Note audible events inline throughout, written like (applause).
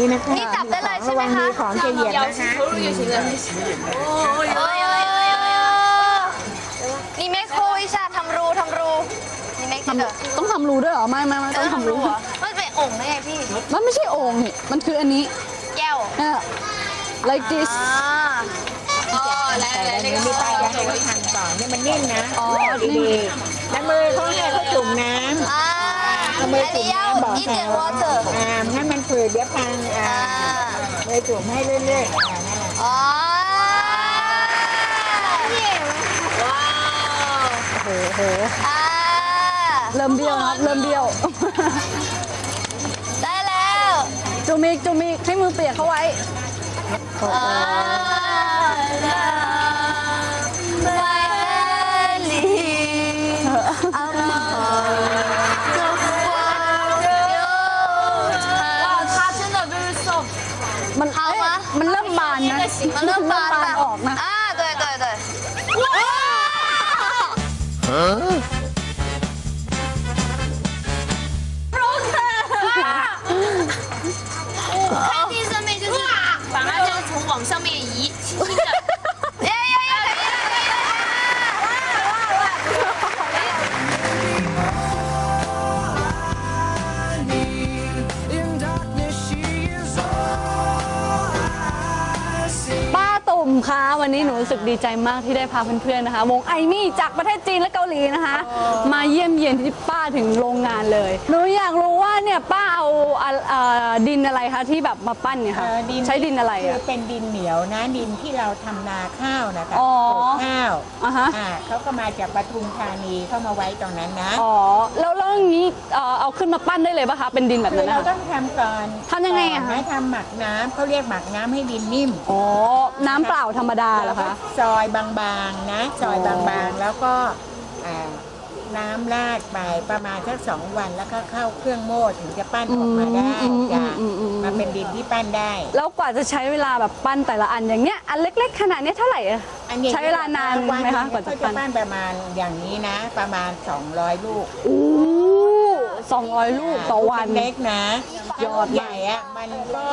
นี้นะคะนี่จับได้เลยใช่ไหมคะระวังมีของจะเหยียบนะคะโอ้ยนี่แม่โคอิชาทำรูทำรูนี่แม่คิดเหรอต้องทำรูด้วยเหรอไม่ไม่ไม่ต้องทำรูเหรอมันเป็นองค์ได้ไงพี่ มันไม่ใช่โอ่งนี่มันคืออันนี้แก้วเนี่ย like this อ่าอ๋อแล้วแต่แล้วอันนี่นี้ก็ไม่ป้าจะให้เขาทำก่อนเนี่ยมันนิ่มนะ อ๋อดีๆแล้วมือเขาให้เขาจุ่มน้ำอ่า เอามืออันจุ่นี้มเอาน้ำบอกอีเขาเจนวอเตอร์อ่าให้มันฝืดเดี๋ยวพังอ่าอ่า มือจุ่มให้เรื่อยๆอ่านั่นแหละอ๋อโอ้โหอ่าเริ่มเบี้ยวนะครับเริ่มเบี้ยว ได้แล้วจูมิกจูมิกให้มือเปียกเข้าไว้อ่า 往上面移，轻轻的。呀呀呀！ป้าตุ่มคะวันนี้หนูรู้สึกดีใจมากที่ได้พาเพื่อนๆนะคะ วงไอมี่จากประเทศจีนและเกาหลีนะคะ มาเยี่ยมเยียนที่ป้าถึงโรงงานเลย หนูอยากรู้ว่าเนี่ยป้าเ อาอะเอ่อดินอะไรคะที่แบบมาปั้นเนี่ยค่ะ เอ่อใช้ดินอะไรคือะอเป็นดินเหนียวนะดินที่เราทำนาข้าวนะคะอ๋อ ปลูกข้าวอะฮะ อ่าเขาก็มาจากปทุมธานีเข้ามาไว้ตรงนั้นนะอ๋อ แล้วแล้วอย่างนี้เอ่อเอาขึ้นมาปั้นได้เลยปะคะ เป็นดินแบบคืนั้อนเรานะคะ ต้องทำก่อนทำยังไงอะคะ ก่นนทำหมักน้ำเขาเรียกหมักน้ำให้ดินนิ่มอ๋อ น้ำเปล่าธรรมดาเหรอคะซอยบางๆนะ ซอยบางๆแล้วก็อ่า น้ำราดไปประมาณสักสองวันแล้วก็เข้าเครื่องโม่ถึงจะปั้นออกมาได้อืมจ้ะอืมอืมอืม มาเป็นดินที่ปั้นได้ แล้วกว่าจะใช้เวลาแบบปั้นแต่ละอันอย่างเนี้ยอันเล็ก ๆ ขนาดเนี้ยเท่าไหร่อะ อันนี้ใช้เวลานานไหมคะกว่าจะเขาจะปั้น ปั้นประมาณอย่างนี้นะ ประมาณ 200 ลูกโอ้สองร้อยลูกต่อวัน ลูกเล็กนะยอดใหญ่อะมันก็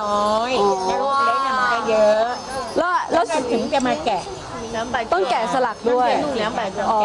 น้อยอ๋อแล้วลูกเล็กอะมันก็เยอะแล้วแล้แล้ววก็ถึงจะมาแกะต้องแกะสลักด้วย ต้องแกะสลักอ๋อ แ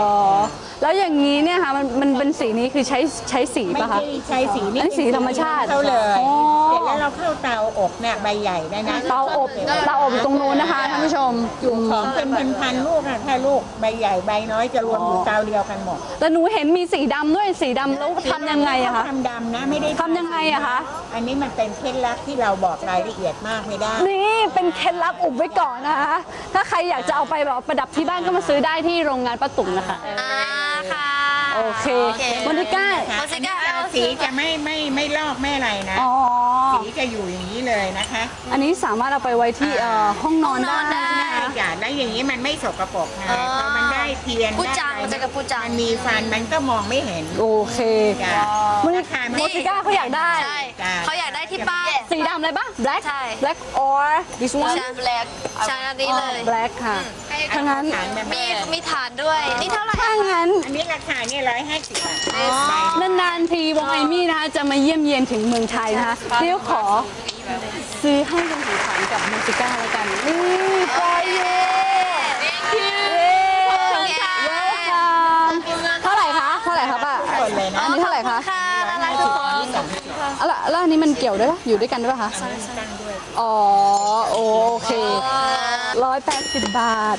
ล้วอย่างนี้เนี่ยค่ะมันมันเป็นสีนี้คือใช้ใช้สีไม่ปะคะใช่ใช้สีนี่อันนี้สีธรรมชาติเขาเลยอ๋อ เสร็จแล้วเราเข้าเตาอบเนี่ยใบใหญ่ได้นะเตาอบเตาอบอยู่ตรงนู้นนะคะท่านผู้ชมอยู่ของเป็นพันๆลูกอะถ้าลูกใบใหญ่ใบน้อยจะรวมอยู่เตาเดียวกันหมดแต่หนูเห็นมีสีดำด้วยสีดำแล้วทำยังไงอะคะ ทำดำนะไม่ได้ทำยังไงอะคะ อันนี้มันเป็นเคล็ดลับที่เราบอกรายละเอียดมากไม่ได้ นี่เป็นเคล็ดลับอุบไว้ก่อนนะคะ ถ้าใครอยากจะเอาไปแบบประดับที่บ้านก็มาซื้อได้ที่โรงงานป้าตุ่มนะคะ อ่า ค่ะโอเคโมนิก้าค่ะโมนิก้าอันนี้สีจะไม่ไม่ไม่ลอกไม่อะไรนะ อ๋อ สีจะอยู่อย่างนี้เลยนะคะอันนี้สามารถเอาไปไว้ที่เอ่อห้องนอนได้ห้องนอนได้ใช่ไหมใช่คะจ้ะแล้วอย่างนี้มันไม่สกปรกนะอ๋อพอมันได้เทียนผู้จังได้อะไรจะกับผู้จัง มันมีฟันมันก็มองไม่เห็นโอเค จ้ะโมนิราคามันโมนิก้าเขาอยากได้ ใช่ จ้ะ เขาอยากได้ ที่ป้าย สีดำเลยปะ black ใช่ black or this one ใช่แบล็กใช่อันนี้เลย black ค่ะถ้างั้นฐานแบบมีนี้มีฐานด้วย นี่เท่าไหร่ถ้างั้น อันนี้ราคาเนี่ยร้อยห้าสิบบาทนานๆทีวงไอมี่นะคะจะมาเยี่ยมเยียนถึงเมืองไทยนะคะเดี๋ยวขอซื้อให้เป็นของขวัญกับโมจิก้าแล้วกันนี่ นนี้มันเกี่ยวด้วยปะอยู่ด้วยกันด้วยปะคะอ๋อโอเคร้อยแปดสิบบาท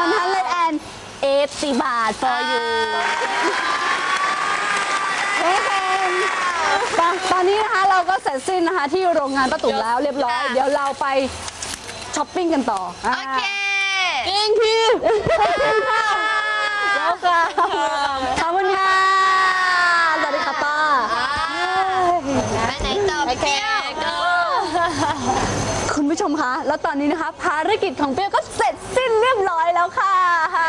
one hundred and eighty บาท for you โอเคตอนตอนนี้นะคะเราก็เสร็จสิ้นนะคะที่โรงงานป้าตุ๋มแล้วเรียบร้อย เดี๋ยวเราไปช้อปปิ้งกันต่อ โอเคเองพี่แล้วค่ะขอบคุณค่ะ สวัสดีค่ะป้า ไปไหนต่อไปเที่ยวก็คุณผู้ชมคะ แล้วตอนนี้นะคะ ภารกิจของเปรี้ยวก็เสร็จสิ้นเรียบร้อยแล้วค่ะ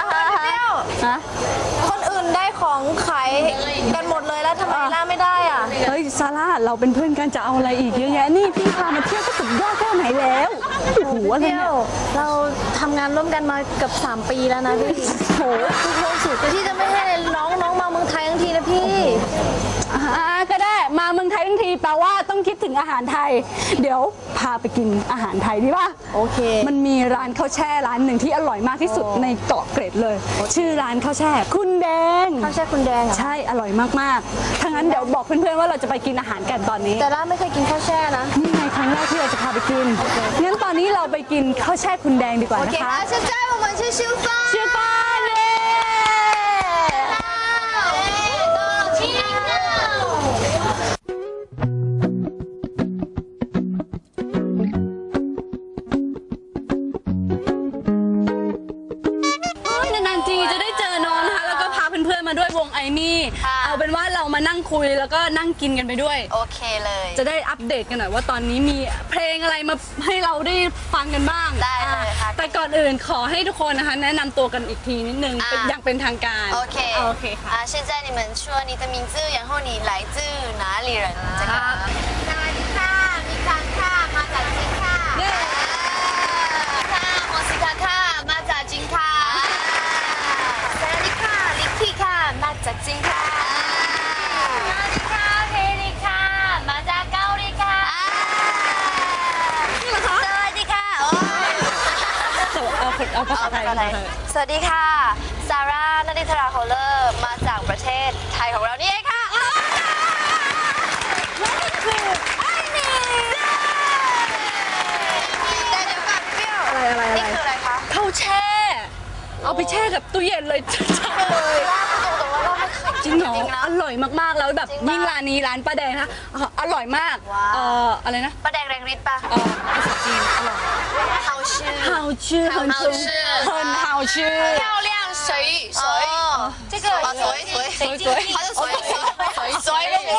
เปรี้ยวฮะคนอื่นได้ของขายกันหมดเลยแล้วทำไมล่าไม่ได้อะ เฮ้ยซาร่าเราเป็นเพื่อนกันจะเอาอะไรอีกเยอะแยะนี่พี่พามาเที่ยวก็สุดยอดแค่ไหนแล้วโอ้โหอะไรเที่เนี่ยยวเราทำงานร่วมกันมาเกือบ3 ปีแล้วนะพี่โอ้โหทุกโลกสุดแต่ที่จะไม่ให้ ทีแปลว่าต้องคิดถึงอาหารไทย เดี๋ยวพาไปกินอาหารไทยดีป่ะโอเค มันมีร้านข้าวแช่ร้านหนึ่งที่อร่อยมากที่สุดในเกาะเกร็ดเลย ชื่อร้านข้าวแช่ คุณแดง ข้าวแช่คุณแดงใช่อร่อยมากมากทั้งนั้นเดี๋ยวบอกเพื่อนๆว่าเราจะไปกินอาหารกันตอนนี้ แต่ร้านไม่เคยกินข้าวแช่นะ นี่ไงครั้งแรกที่เราจะพาไปกินงั้นตอนนี้เราไปกินข้าวแช่คุณแดงดีกว่าโอนะเคข้าวแชื่อเจ้าประมาณชื่อชื่อฟ้า ชื่อป้า คุยแล้วก็นั่งกินกันไปด้วย โอเคเลย จะได้อัปเดตกันหน่อยว่าตอนนี้มีเพลงอะไรมาให้เราได้ฟังกันบ้าง ได้เลยค่ะ อ่ะแต่ก่อนอื่นขอให้ทุกคนนะคะ แนะนำตัวกันอีกทีนิดนึง อ่ะ เป็นอย่างเป็นทางการ โอเค โอเคค่ะ 啊，现在你们说你的名字，然后你来自哪里人？这个。สวัสดีค่ะมีคังค่ะ มาจากจิงค่ะ เย้ ค่ะโมซิกาค่ะ มาจากจิงค่ะสวัสดีค่ะ ลิกกี้ค่ะ มาจากจิงค่ะ เอาคนเอาภาษาไทย เอาภาษาไทย สวัสดีค่ะ ซาร่านาดิธราโฮเลอร์ มาจากประเทศไทยของเรานี่เองค่ะแต่เดี๋ยวก่อนเปรี้ยวอะไรอะไรอะไร นี่คืออะไรคะข้าวแช่ เอาไปแช่กับตู้เย็นเลยใช่เลยว่าตรงๆว่าเราไม่เคยจริงเหรอจริงนะ อร่อยมากๆแล้วแบบจริงปะยิ่งร้านนี้ร้านป้าแดงนะคะอะอร่อยมากว้าว เอ่ออะไรนะป้าแดงแรงฤทธิ์ปะเอ่อภาษาจีนอร่อย เฮาชื่อ 好吃很好吃很好吃漂亮水水这个水水水水它是水水水的哇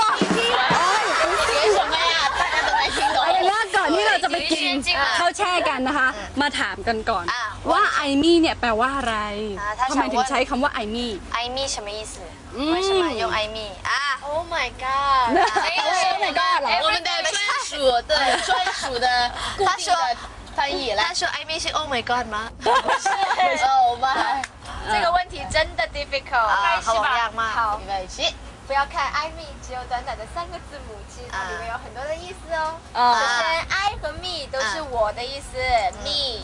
学什么呀大家都没听懂 เอาเป็นว่าก่อนที่เราจะไปกินข้าวแช่กันนะคะ มาถามกันก่อน อ่ะ ว่าไอมี่เนี่ยแปลว่าอะไร อ่ะถ้า ทำไมถึง ถามว่า ใช้คำว่าไอมี่ ไอมี่什么意思嗯为什么用ไอมี่อ่ะ Oh my god！哎，Oh my god 了我们的专属的专属的固定的 翻译。他说 I miss you, Oh my God 吗？不 (laughs) 是，我们 (laughs) 这个问题真的 difficult，没关系？好，不要看 I me 只有短短的三个字母，其实它里面有很多的意思哦。首先，I 和 me 都是我的意思，me。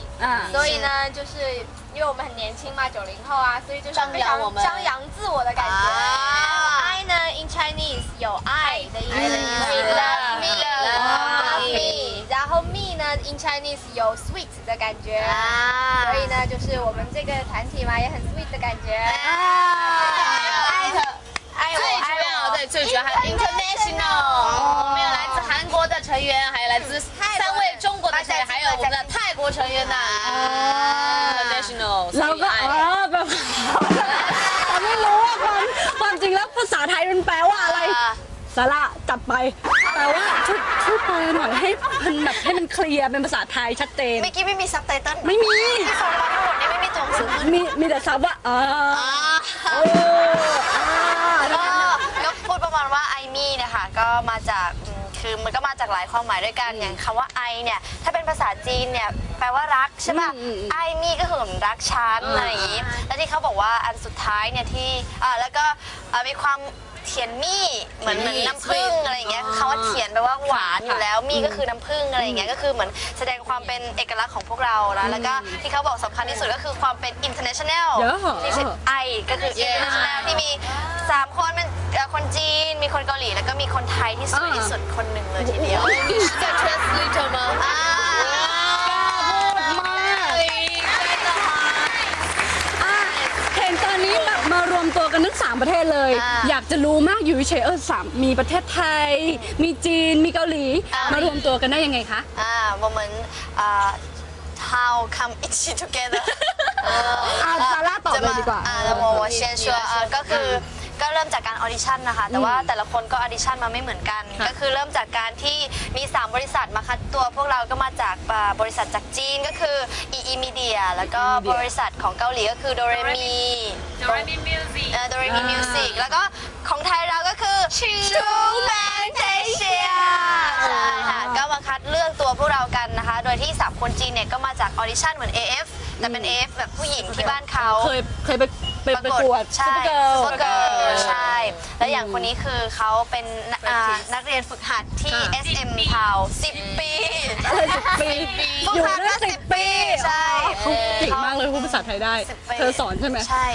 所以呢，就是因为我们很年轻嘛，九零后啊，所以就是非常张扬自我的感觉。I 呢，in Chinese 有爱的意思。有 sweet 的感觉。啊所以呢，就是我们这个团体嘛，也很 sweet 的感觉。爱的爱最主要对，最主要还有 international，我们有来自韩国的成员，还有来自三位中国的成员，还有我们的泰国成员呢。international， เราก็อ๋อแบบเราไม่รู้ว่าความความจริงแล้วภา(laughs) ษาไทยมันแปลว่าอะไร สาระจัดไป แปลว่าช่วยช่วยแปลหน่อยให้มันแบบให้มันเคลียร์เป็นภาษาไทยชัดเจน เมื่อกี้ไม่มีซับไตเติ้ลไม่มี ที่ฟังมาทั้งหมดนี่ไม่มีตัวหนังสือขึ้นมีมีแต่ซับว่าอ่าอ่าโอ้อ่าก็ก็พูดประมาณว่าไอมี่เนี่ยค่ะก็มาจากอืมคือมันก็มาจากหลายความหมายด้วยกันอย่างคำว่าไอเนี่ยถ้าเป็นภาษาจีนเนี่ยแปลว่ารักใช่ป่ะไอมี่ก็คือเหมือนรักฉันอะไรอย่างงี้แล้วที่เขาบอกว่าอันสุดท้ายเนี่ยที่อ่าแล้วก็อ่ามีความ เทียนมี่เหมือนเหมือนน้ำผึ้งอะไรอย่างเงี้ยคือำว่าเทียนแปลว่าหวานอยู่แล้วมี่ก็คือน้ำผึ้งอะไรอย่างเงี้ยก็คือเหมือนแสดงความเป็นเอกลักษณ์ของพวกเราแล้วแล้วก็ที่เขาบอกสำคัญที่สุดก็คือความเป็น international เยอะเหรอ ที่ไอก็คือ international ที่มีสามคนเป็นคนจีน มีคนเกาหลีแล้วก็มีคนไทยที่สวยที่สุดคนหนึ่งเลยทีเดียว จะ translate มอ่า กันทั้งสามประเทศเลย อยากจะรู้มากอยู่เฉยๆเออสามมีประเทศไทย มีจีน มีเกาหลี มารวมตัวกันได้ยังไงคะ อ่า我们อ่า how come 一起 together อ่าซาร่าตอบเลยดีกว่า อ่าแล้วโม我先说อ่าก็คือ ก็เริ่มจากการออดิชั่นนะคะ แต่ว่าแต่ละคนก็ออดิชั่นมาไม่เหมือนกันก็คือเริ่มจากการที่มี 3 บริษัทมาคัดตัวพวกเราก็มาจากอ่าบริษัทจากจีนก็คือ EE Media แล้วก็บริษัทของเกาหลีก็คือ Doremi Doremi Music。เอ่อ Doremi Music แล้วก็ของไทยเราก็คือ True Fantasia ใช่ค่ะก็มาคัดเลือกตัวพวกเรากันนะคะ โดยที่3คนจีนเนี่ยก็มาจากออดิชั่นเหมือน AF แต่เป็น AF แบบผู้หญิงที่บ้านเขา เคยเคยไป ปรากฏดใช่ Supergirl ซเปอร์ใช่ แล้วอย่างคนนี้คือเขาเป็นนักเรียนฝึกหัดที่ SM ทาวสิบปีปีอยู่หัดได้มาสิบปีใช่เขาเก่งมากเลยพูดภาษาไทยได้เธอสอนใช่ไหมใช่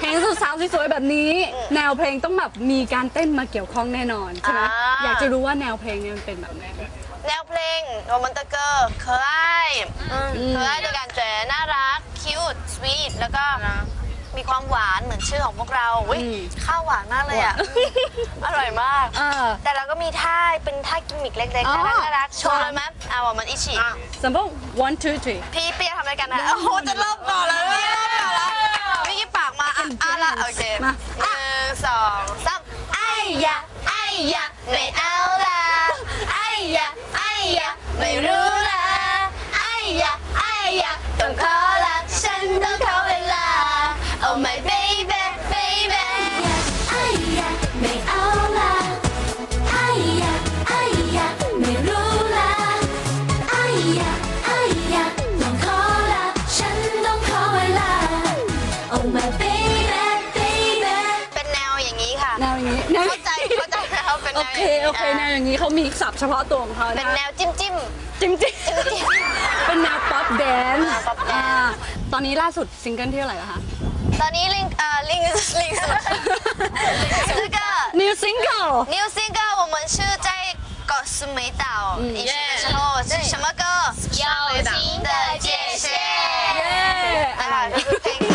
เพลงสาวๆสวยแบบนี้ แนวเพลงต้องแบบมีการเต้นมาเกี่ยวข้องแน่นอนใช่ไหมอยากจะรู้ว่าแนวเพลงนี้มันเป็นแบบไหน แนวเพลงโรแมนติกเกอร์เคยเคยด้วยการเจ๋น่ารัก cute sweet แล้วก็มีความหวานเหมือนชื่อของพวกเราอุ๊ยอืมข้าวหวานมากเลยอะ อร่อยมาก เออ แต่เราก็มีท่าเป็นท่ากิมมิกเล็กๆอ๋อ น่ารักน่ารักโชว์เลยไหมอะว่ามันอิชิ sample one two three พี่เปียทำอะไรกันนะโอ้โหจะเริ่มก่อนแล้วพี่เริ่มก่อนแล้วพี่กี้ปากมาอะอะละโอเคมา หนึ่งสองสามไอ้ยะไอ้ยะไม่เอ เป็นแนวอย่างนี้ค่ะ แนวอย่างนี้แนว เข้าใจเข้าใจแล้วเป็น โอ แนว เค อย่างนี้ โอเคแนวอย่างนี้เขามีศัพท์เฉพาะตัวของเขา เป็น นะ แนวจิ้มจิ้ม จริงๆ เป็นแนวป๊อปแดนซ์ อ่า pop dance อ่าตอนนี้ล่าสุดซิงเกิลที่เท่าไหร่แล้วคะ ตอนนี้ลิงเอ่อลิงลิงสุด这个 New Single New Single 我们是在搞苏梅岛以前的时候是什么歌？友情的界限。 เย้ อ่าคือเพลง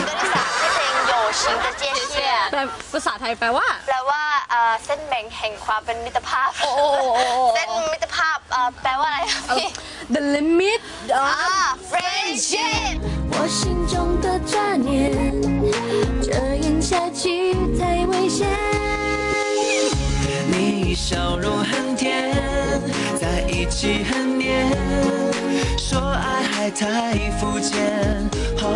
แปลภาษาไทยแปลว่า แปลว่าเอ่อเส้นแบ่งแห่งความเป็นมิตรภาพ โอ้โอ้โอ้โอ้ เส้นมิตรภาพเอ่อแปลว่าอะไรพี่ The limit อ่า of friendship 我心中的挂念，这样下去太危险。你笑容很甜，在一起很黏，说爱还太肤浅。哦，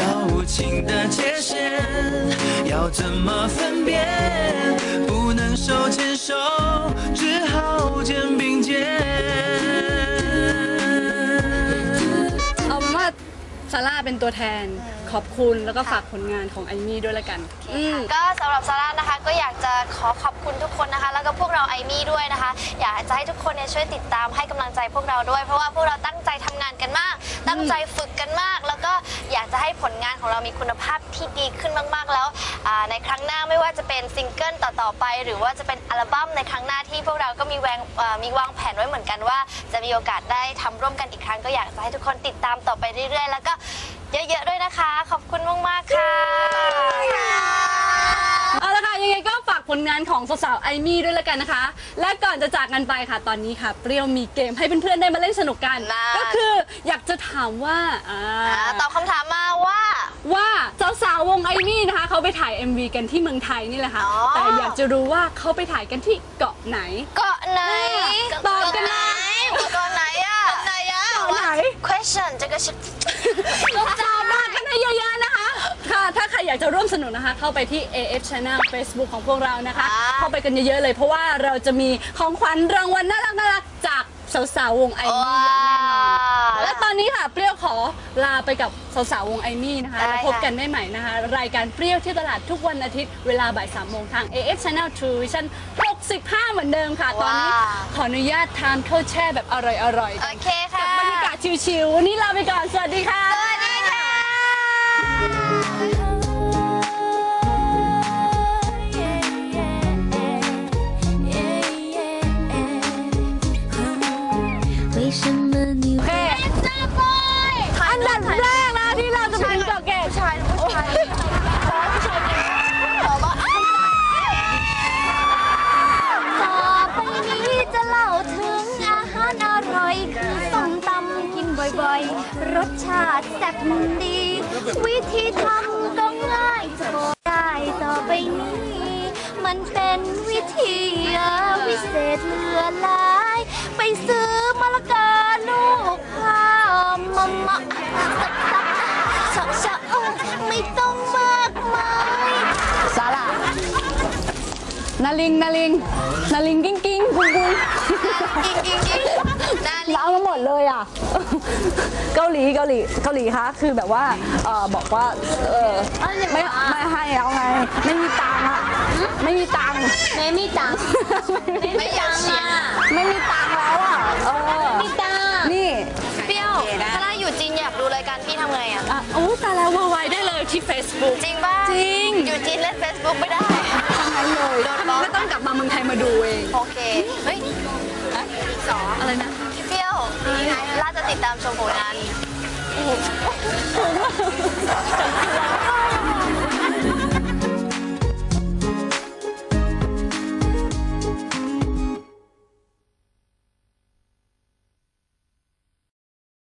友情的界限 要怎么分辨？不能手牵手，只好肩并肩。 เอาเป็นว่าซาร่าเป็นตัวแทนขอบคุณแล้วก็ฝากผลงานของไอมี่ด้วยละกันอืม ก็สำหรับซาร่านะคะก็อยากจะขอขอบคุณทุกคนนะคะ แล้วก็พวกเราไอมี่ด้วยนะคะ อยากจะให้ทุกคนเนี่ยช่วยติดตามให้กำลังใจพวกเราด้วย เพราะว่าพวกเราตั้งใจทำงานกันมาก ตั้งใจฝึกกันมาก แล้วก็อยากจะให้ ผลงานของเรามีคุณภาพที่ดีขึ้นมาก ๆ แล้วอ่าในครั้งหน้าไม่ว่าจะเป็นซิงเกิลต่อ ๆ ไป หรือว่าจะเป็นอัลบั้มในครั้งหน้าที่พวกเราก็มีแวงเอ่อมีวางแผนไว้เหมือนกันว่า จะมีโอกาสได้ทำร่วมกันอีกครั้งก็อยากจะให้ทุกคนติดตามต่อไปเรื่อย ๆ แล้วก็เยอะๆด้วยนะคะ ขอบคุณมากๆค่ะเอาละค่ะยังไงก็ฝากผลงานของสาวๆไอมี่ด้วยละกันนะคะ และก่อนจะจากกันไปค่ะตอนนี้ค่ะ เปรี้ยวมีเกมให้เพื่อนๆได้มาเล่นสนุกกันนั่นก็คืออยากจะถามว่าอ่าอ่าตอบคำถามมาว่า ว่าสา วงไอมี่นะคะเขาไปถ่าย MV กันที่เมืองไทยนี่แหละค่ะแต่อยากจะรู้ว่าเขาไปถ่ายกันที่เกาะไหน เกาะไหนตอบกันมา เกาะไหนอะเกาะไหนอะเกาะไหน question จะกระชับตอบมากันให้เยอะๆนะคะ ค่ะ ถ้าใครอยากจะร่วมสนุกนะคะ เข้าไปที่ AF Channel Facebook ของพวกเรานะคะ เข้าไปกันเยอะๆเลย เพราะว่าเราจะมีของขวัญรางวัลน่ารักๆจากสาวๆวงไอมี่อย่างแน่นอน และตอนนี้ค่ะเปรี้ยวขอลาไปกับสาวๆวงไอมี่นะคะได้แล้วค่ะพบกันได้ใหม่นะคะ รายการเปรี้ยวที่ตลาดทุกวันอาทิตย์เวลาบ่ายสามโมงทาง AF Channel True Vision 65 เหมือนเดิมค่ะ ตอนนี้ว้าว ขออนุญาตทานข้าวแช่แบบอร่อยๆโอกันเคค่ะ กับบรรยากาศชิวๆวันนี้ลาไปก่อน สวัสดีค่ะ สวัสดี สชาติแซ่บดี วิธีทำก็ง่ายจะได้ต่อไปนี้ มันเป็นวิธีวิเศษเหลือหลาย ไปซื้อมะละกาลูกข้าวมะมะสักสักชะชะไม่ต้องมากมายซาร่านาลิงนาลิงนาลิงกิ้งกิ้งกุ้งกุ้งอิงอิงอิง นลิ เราเอามาหมดเลยอะ เกาหลีเกาหลีเกาหลีคะคือแบบว่าเออบอกว่าเออไม่ไม่ให้เอาไง ไม่มีตังค์อะไม่มีตังค์ ไม่มีตังค์ไม่อยากเสีย ไม่มีตังค์แล้วอะเออไม่มีตังค์นี่เปรี้ยวถ้าได้อยู่จีนอยากดูรายการพี่ทำไงอะ อะโอ้ตายแล้วเวอร์ไวได้เลยที่ Facebook จริงป่ะจริง อยู่จีนเล่น Facebook ไม่ได้ ทั้งนั้นเลยทำไมไม่ต้องกลับมาเมืองไทยมาดูเอง โอเค เฮ้ย อะไรนะเปรี้ยวล่าจะติดตามชมผลงาน